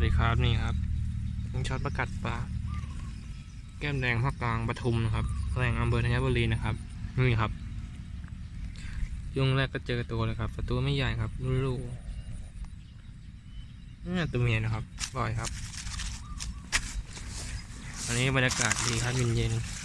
วัสดีครับนี่ครับยิงช็อตประกัดปลาแก้มแดงภาคกลางปทุมนะครับแหล่งอำเภอธัญบุรีนะครับนี่ครับยุงแรกก็เจอตัวเลยครับแต่ตัวไม่ใหญ่ครับลูกนี่ตัวเมียนะครับปล่อยครับ อันนี้บรรยากาศดีครับเย็นๆ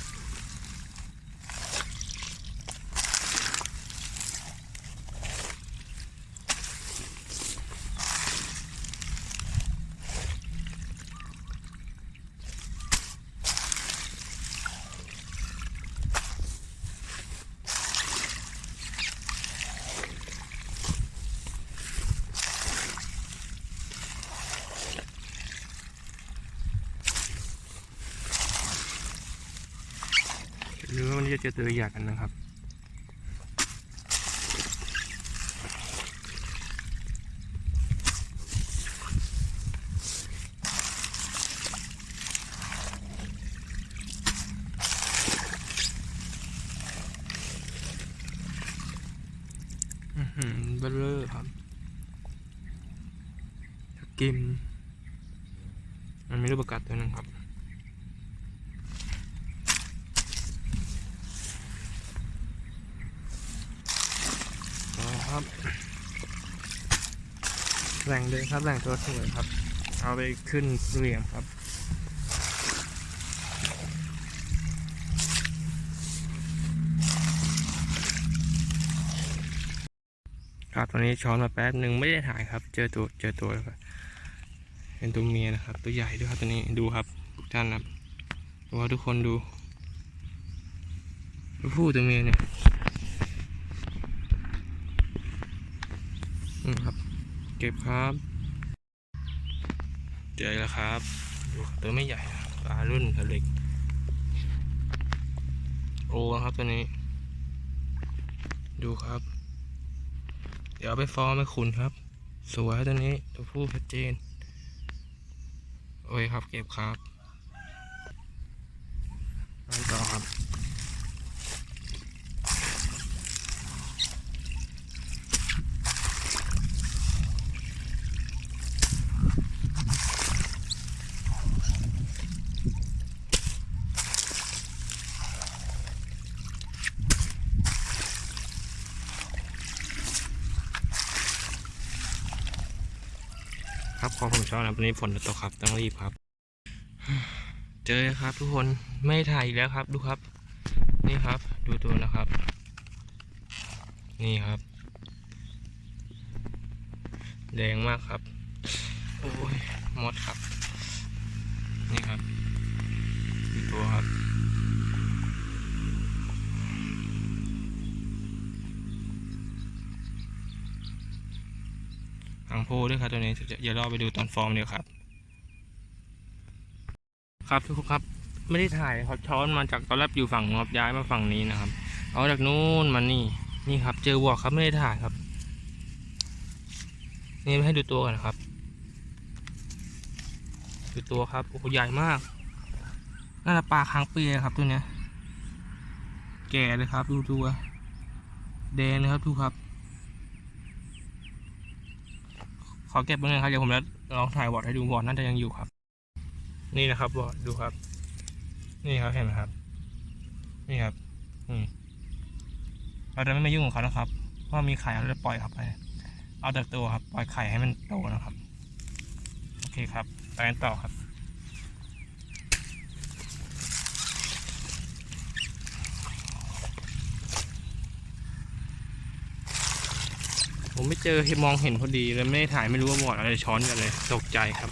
หรือว่าจะเจอตัวใหญ่กันนะครับอือหือเบลเลอร์ครับกิม มันมีรูปประกาศตัวนึงครับ อ๋อ ครับ แหล่งเลยครับแหล่งตัวสวยครับ เอาไปขึ้นเหลี่ยมครับครับตอนนี้ช้อนมาแป๊บหนึ่งไม่ได้ถ่ายครับ เจอตัวเจอตัวแล้วครับเป็นตัวเมียนะครับ ตัวใหญ่ด้วยครับตัวนี้ดูครับทุกท่านครับดูครับทุกคนดูตัวผู้ตัวเมียเนี่ย อืม ครับ เก็บครับเจอแล้วครับดูตัวไม่ใหญ่ปลารุ่นเล็ก โอ้ครับตัวนี้ ดูครับ เดี๋ยวไปฟ้องไปคุณครับ สวยตัวนี้ ตัวผู้ชัดเจน โอ้ยครับ เก็บครับ ครับขอผมชอบนะวันนี้ฝนจะตกครับต้องรีบครับ เจอครับ ทุกคนไม่ถ่ายอีกแล้วครับดูครับ นี่ครับ ดูตัวนะครับ นี่ครับ แดงมากครับ โอ้ยมดครับ นี่ครับดูตัวครับ หางโพด้วยครับตัวนี้จะอย่ารอไปดูตอนฟอร์มเดียวครับ ครับทุกคนครับไม่ได้ถ่ายครับช้อนมาจากตอนแรกอยู่ฝั่งครับย้ายมาฝั่งนี้นะครับ เอาจากนู้นมานี่นี่ครับ เจอวอกครับไม่ได้ถ่ายครับ นี่ให้ดูตัวกันครับดูตัวครับโอ้โหใหญ่มากน่าจะปลาค้างเปียครับตัวเนี้ยแก่เลยครับ ดูตัวแดงเลยครับทุกครับ ข อเก็บไว้เลยครับเดี๋ยวผมจะลองถ่ายวอร์ดให้ดูวอร์ดน่าจะยังอยู่ครับ นี่นะครับวอร์ดดูครับ นี่ครับเห็นไหมครับ นี่ครับอืมเราจะไม่มายุ่งกับเขานะครับเพราะมีไข่เราจะปล่อยเขาไป เอาแต่ตัวครับ ปล่อยไข่ให้มันโตนะครับ โอเคครับไปกันต่อครับ ผมไม่เจอมองเห็นพอดีเลยไม่ได้ถ่ายไม่รู้ว่าบอดอะไรช้อนกันเลย ตกใจครับ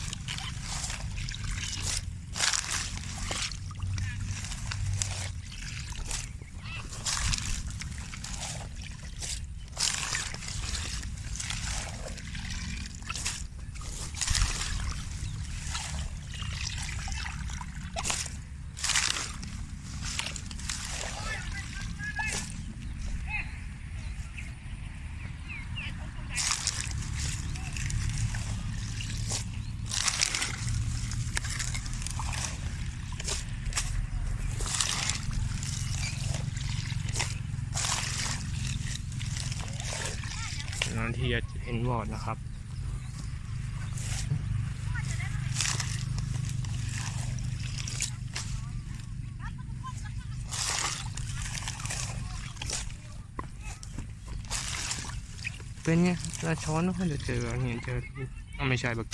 ทียเห็นวอดนะครับเป็นไงราช้อนไม่ค่อยจะเจอเห็นเจอไม่ใช่แบบ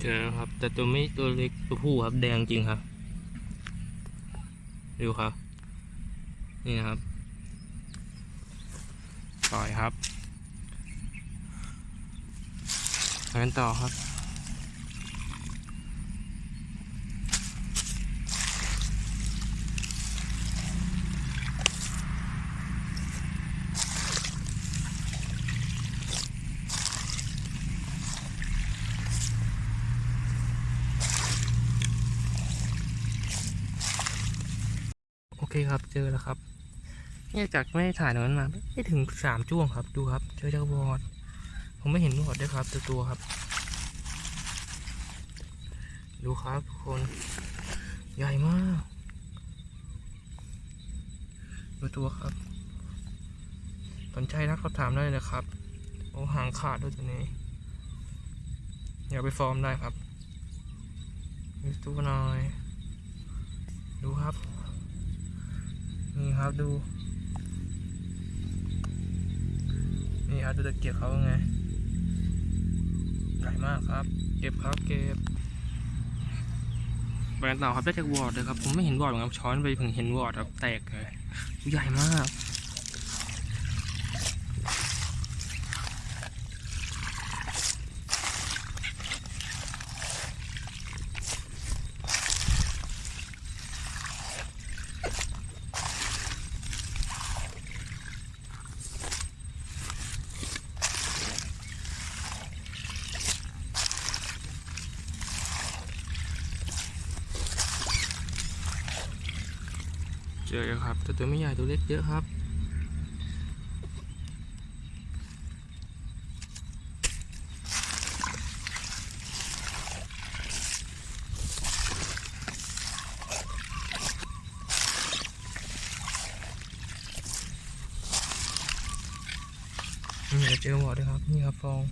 เจอครับ แต่ตัวไม่ตัวเล็กตัวผู้ครับแดงจริงครับดูครับ นี่นะครับต่อยครับไปกันต่อครับ ครับเจอแล้วครับเนี่ยจากไม่ได้ถ่ายนั้นมาไม่ถึงสามจ้วงครับ ดูครับ เจอเจ้าบอดผมไม่เห็นบอดด้วยครับตัวตัวครับ ดูครับทุกคนใหญ่มากดูตัวครับ สนใจทักสอบถามได้เลยนะครับ โอ้หางขาดด้วยตัวนี้อย่าไปฟอร์มได้ครับดูตัวหน่อย ดูครับ นี่ครับดู นี่ครับดูตะเกียบเขาไงใหญ่มากครับ เก็บครับเก็บแบรนด์ต่อครับได้จากวอร์ดเลยครับ ผมไม่เห็นวอร์ดเหมือนกันช้อนไปเพิ่งเห็นวอร์ดครับแตกเลยใหญ่มาก แต่ตัวไม่ใหญ่ตัวเล็กเยอะครับนี่เจอวอดด้วยครับนี่ครับฟอง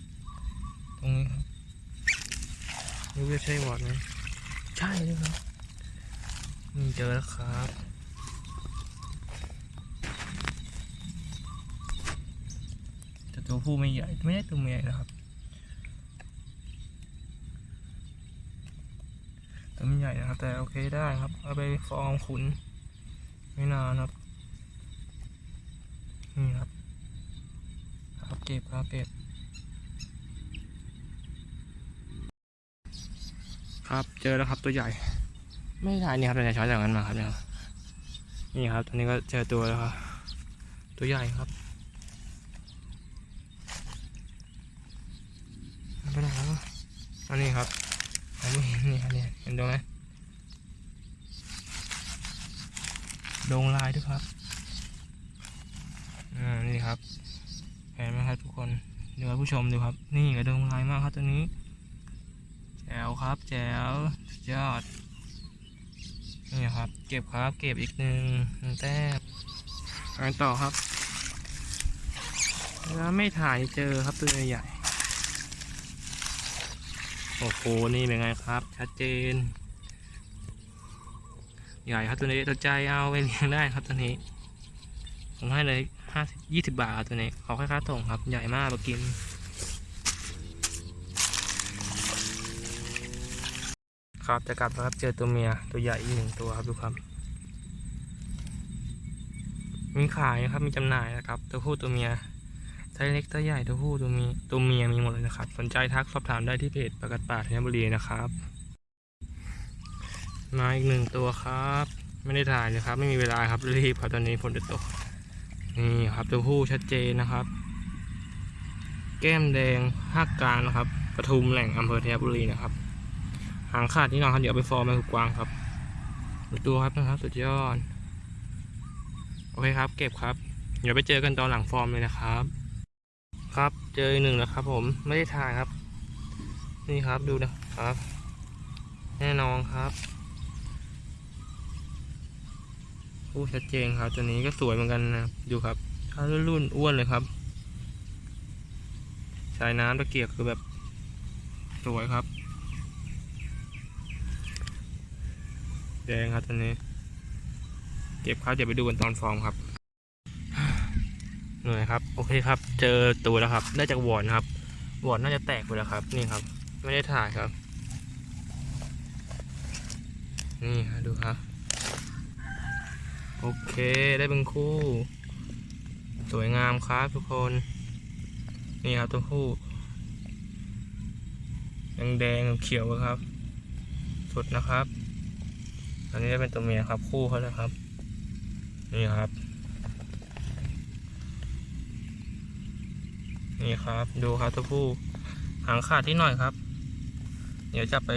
ตรงนี้ครับนี่จะใช่วอดไหมใช่เลยครับนี่เจอแล้วครับ ตัวผู้ไม่ใหญ่ไม่ได้ตัวเมียนะครับ ตัวไม่ใหญ่นะครับ แต่โอเคได้ครับ เอาไปฟองขุน ไม่นานครับ นี่ครับ ครับเก็บครับเก็บครับ เจอแล้วครับตัวใหญ่ ไม่ได้นี่ครับแต่ช้อนจากนั้นมาครับเนี่ยนี่ครับตอนนี้ก็เจอตัวแล้วครับ ตัวใหญ่ครับไปไหนแล้วอะอั นนี้ครับ อันนี้นี่อันนี้เห็นตรงไหมโดงลายด้วยครับ อ่า นี่ครับเห็นไหมครับทุกคนดูครับผู้ชมดูครับ นี่กระโดงลายมากครับตัวนี้ แจ๋วครับ แจ๋วยอด นี่ครับ เก็บครับ เก็บอีกหนึ่งหนึ่งแต้มไปกันต่อครับ แล้วไม่ถ่ายเจอครับตัวใหญ่ โอ้โห นี่เป็นไงครับ ชัดเจน ใหญ่ครับตัวนี้ตัวใจเอาไปเลี้ยงได้ครับตัวนี้ ผมให้เลยห้าสิบยี่สิบบาทตัวนี้เขอแค่ค่าส่งครับ ใหญ่มากมากินครับจะกลับครับเจอตัวเมียตัวใหญ่อีกหนึ่งตัวครับดูครับ มีขายนะครับมีจำหน่ายนะครับ ตัวผู้ตัวเมีย ไซส์เล็กตัวใหญ่ตัวผู้ตัวมีตัวเมียมีหมดเลยนะครับ สนใจทักสอบถามได้ที่เพจประกาศป่าธัญบุรีนะครับมาอีกหนึ่งตัวครับ ไม่ได้ถ่ายเลยครับ ไม่มีเวลาครับรีบครับตอนนี้ฝนจะตก นี่ครับตัวผู้ชัดเจนนะครับ แก้มแดงภาคกลางนะครับปทุมแหล่งอำเภอเทพบุรีนะครับ หางขาดที่นอนครับเดี๋ยวไปฟอร์มไปถูกกวางครับตัวครับนะครับสุดยอด โอเคครับ เก็บครับ เดี๋ยวไปเจอกันตอนหลังฟอร์มเลยนะครับ ครับ เจออีกหนึ่งแล้วครับ ผมไม่ได้ถ่ายครับ นี่ครับดูนะครับ แน่นอนครับผู้ชัดเจนครับตัวนี้ก็สวยเหมือนกันนะดูครับถ้ารุ่นอ้วนเลยครับสายน้ำตะเกียบคือแบบสวยครับ แดงครับตัวนี้ เก็บครับเดี๋ยวไปดูกันตอนฟอร์มครับ เหน่อยครับ โอเคครับ เจอตัวแล้วครับ ได้จากวอดนครับ วอร์ดน่าจะแตกไปแล้วครับ นี่ครับ ไม่ได้ถ่ายครับ นี่ฮะดูครับ โอเค ได้เป็นคู่ สวยงามครับทุกคน นี่ครับตัวผู้แดงๆเขียวครับ สุดนะครับ อันนี้ได้เป็นตัวเมียครับ คู่เขานะครับ นี่ครับ นี่ครับ ดูครับตัวผู้หางขาดที่หน่อยครับ เดี๋ยวจะไป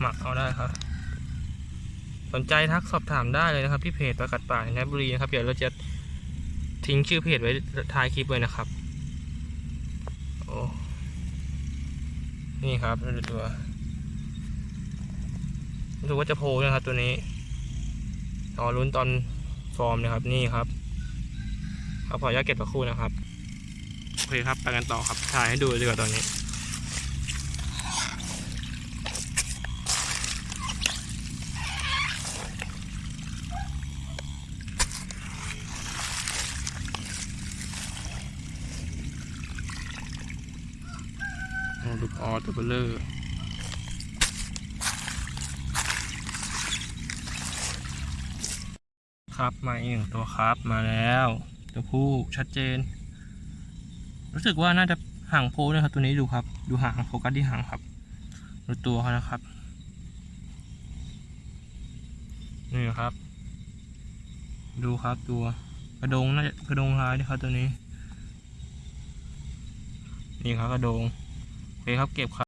หมักเอาได้ครับ สนใจทักสอบถามได้เลยนะครับ ที่เพจประกัดป่าในบุรีนะครับ เดี๋ยวเราจะทิ้งชื่อเพจไว้ท้ายคลิปเลยนะครับโอ้นี่ครับดูตัวรู้สึกว่าจะโพลนะครับตัวนี้รอลุ้นตอนฟอร์มนะครับนี่ครับ ครับขออนุญาตเก็บตะคู่นะครับ อเคครับไปกันต่อครับถ่ายให้ดูดีกว่าตอนนี้ลูกออตัวเบลเลอร์ครับมาอีกหนึ่งตัวครับมาแล้ว ตัวผู้ชัดเจน รู้สึกว่าน่าจะห่างโพด้วยครับ ตัวนี้ดูครับ ดูห่างโฟกัสที่ห่างครับ ดูตัวเขานะครับ นี่ครับ ดูครับตัวกระดงน่าจะกระดงลายนะครับตัวนี้ นี่ครับกระดงโอเคครับเก็บครับ